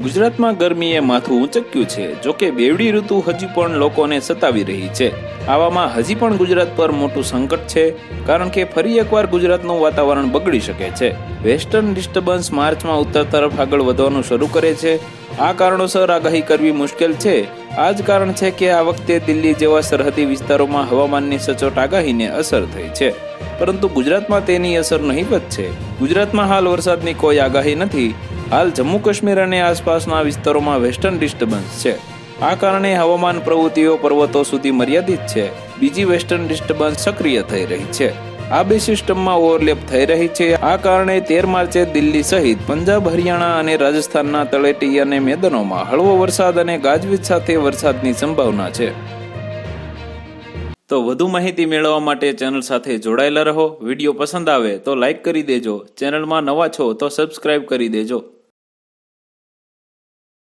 ગુજરાતમાં ગરમીએ માથું ઊંચક્યું છે. જોકે બેવડી ઋતુ હજી પણ લોકોને સતાવી રહી છે. આવામાં હજી પણ ગુજરાત પર મોટું સંકટ છે, કારણ કે ફરી એકવાર ગુજરાતનું વાતાવરણ બગડી શકે છે. વેસ્ટર્ન ડિસ્ટર્બન્સ માર્ચમાં ઉત્તર તરફ આગળ વધવાનું શરૂ કરે છે. આ કારણોસર આગાહી કરવી મુશ્કેલ છે. આ જ કારણ છે કે આ વખતે દિલ્હી જેવા સરહદી વિસ્તારોમાં હવામાનની સચોટ આગાહીને અસર થઈ છે. પરંતુ ગુજરાતમાં તેની અસર નહીવત છે. ગુજરાતમાં હાલ વરસાદની કોઈ આગાહી નથી. હાલ જમ્મુ કાશ્મીર અને આસપાસના વિસ્તારોમાં વેસ્ટર્ન ડિસ્ટર્બન્સ છે. આ કારણે હવામાન પ્રવૃત્તિઓ પર્વતો સુધી મર્યાદિત છે. બીજી વેસ્ટર્ન ડિસ્ટર્બન્સ સક્રિય થઈ રહી છે. આ બે સિસ્ટમમાં ઓવરલેપ થઈ રહી છે. આ કારણે તેર માર્ચે દિલ્હી સહિત પંજાબ, હરિયાણા અને રાજસ્થાનના તળેટી અને મેદાનોમાં હળવો વરસાદ અને ગાજવીજ સાથે વરસાદની સંભાવના છે. તો વધુ માહિતી મેળવવા માટે ચેનલ સાથે જોડાયેલા રહો. વીડિયો પસંદ આવે તો લાઇક કરી દેજો. ચેનલમાં નવા છો તો સબસ્ક્રાઇબ કરી દેજો.